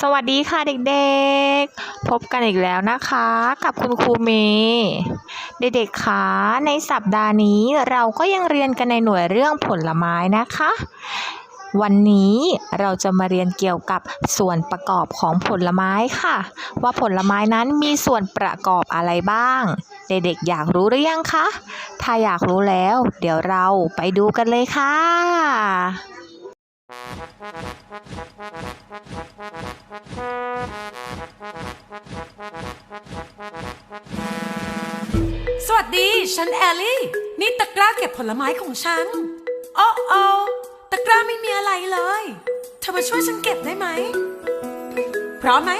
สวัสดีค่ะเด็กๆ พบกันอีกแล้วนะคะ กับคุณครูเมย์เด็กๆคะในสัปดาห์นี้เราก็ยังเรียนกันในหน่วยเรื่องผลไม้นะคะ วันนี้เราจะมาเรียนเกี่ยวกับส่วนประกอบของผลไม้ค่ะ ว่าผลไม้นั้นมีส่วนประกอบอะไรบ้าง เด็กๆอยากรู้หรือยังคะถ้าอยากรู้แล้ว เดี๋ยวเราไปดูกันเลยค่ะ สวัสดี ฉันแอลลี่ นี่ตะกร้าเก็บผลไม้ของฉัน โอ้โอตะกร้าไม่มีอะไรเลย เธอมาช่วยฉันเก็บได้ไหม พร้อมไหม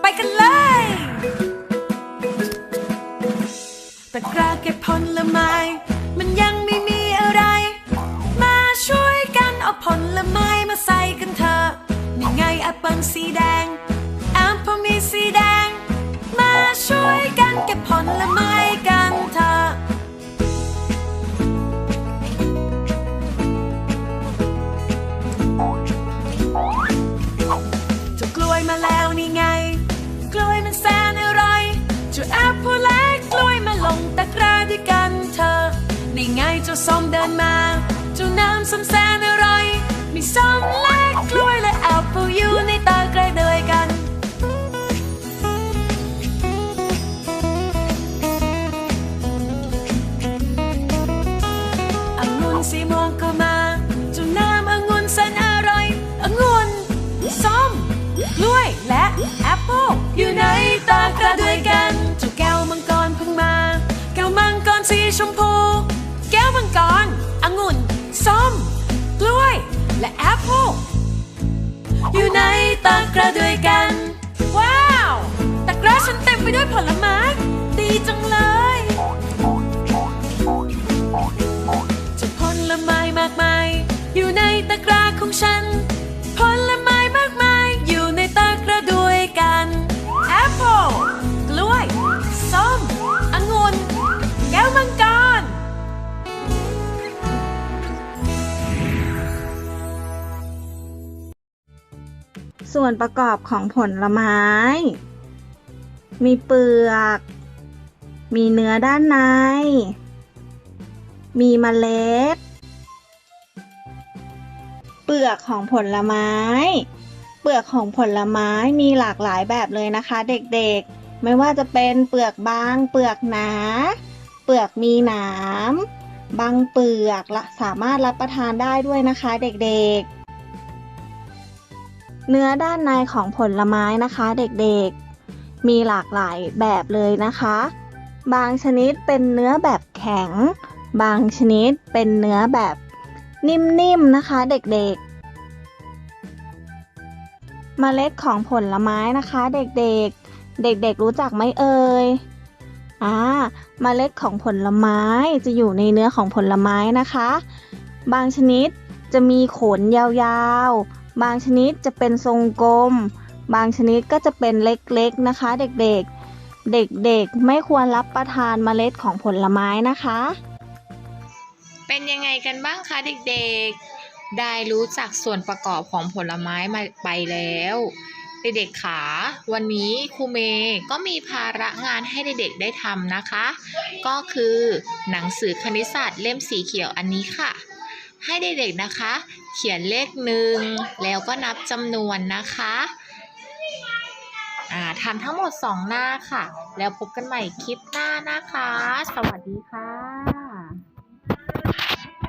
ไปกันเลย ตะกร้าเก็บผลไม้ สีแดงแอปเปิลมีสีแดง มาช่วยกันเก็บผลไม้กันเถอะจ้ากล้วยมาแล้วนี่ไง กล้วยมันแสนอร่อยจ้าแอปเปิลและกล้วยมาลงตะกร้าด้วยกันเถอะนี่ไงเจ้าส้มเดินมาเจ้าน้ำส้มแสนอร่อย มีส้มและกล้วยและแอปเปิลอยู่ สีม่วงก็มาจุน้ำองุ่นแสนอร่อยองุ่นส้มกล้วยและแอปเปิลอยู่ในตะกร้าด้วยกันจ้าแก้วมังกรเพิ่งมา แก้วมังกรสีชมพู แก้วมังกรองุ่นส้มกล้วยและแอปเปิลอยู่ในตะกร้าด้วยกัน มากมาย อยู่ในตะกร้าของฉัน ผลไม้มากมาย อยู่ในตะกร้าด้วยกันแอปเปิลกล้วย ส้มองุ่นแก้วมังกร ส่วนประกอบของผลไม้ มีเปลือก มีเนื้อด้านใน มีเมล็ด ลือกของผลไม้ เปลือกของผลไม้มีหลากหลายแบบเลยนะคะ เด็กๆ ไม่ว่าจะเป็นเปลือกบาง เปลือกหนา เปลือกมีหนามบางเปลือกละสามารถรับประทานได้ด้วยนะคะ เด็กๆ เนื้อด้านในของผลไม้นะคะเด็กๆ มีหลากหลายแบบเลยนะคะ บางชนิดเป็นเนื้อแบบแข็ง บางชนิดเป็นเนื้อแบบ นิ่มๆนะคะเด็กๆเมล็ดของผลไม้นะคะ เด็กๆ เด็กๆรู้จักไหมเอ่ยอ่าเมล็ดของผลไม้จะอยู่ในเนื้อของผลไม้นะคะ บางชนิดจะมีขนยาวๆ บางชนิดจะเป็นทรงกลม บางชนิดก็จะเป็นเล็กๆนะคะ เด็กๆ เด็กๆ ไม่ควรรับประทานเมล็ดของผลไม้นะคะ เป็นยังไงกันบ้างคะเด็กๆ ได้รู้จักส่วนประกอบของผลไม้มาไปแล้วเด็กๆขาวันนี้ครูเมย์ก็มีภาระงานให้เด็กๆได้ทำนะคะ ก็คือหนังสือคณิตศาสตร์เล่มสีเขียวอันนี้ค่ะ ให้เด็กๆนะคะ เขียนเลขหนึ่งแล้วก็นับจำนวนนะคะทำทั้งหมด 2 หน้าค่ะ แล้วพบกันใหม่คลิปหน้านะคะ สวัสดีค่ะ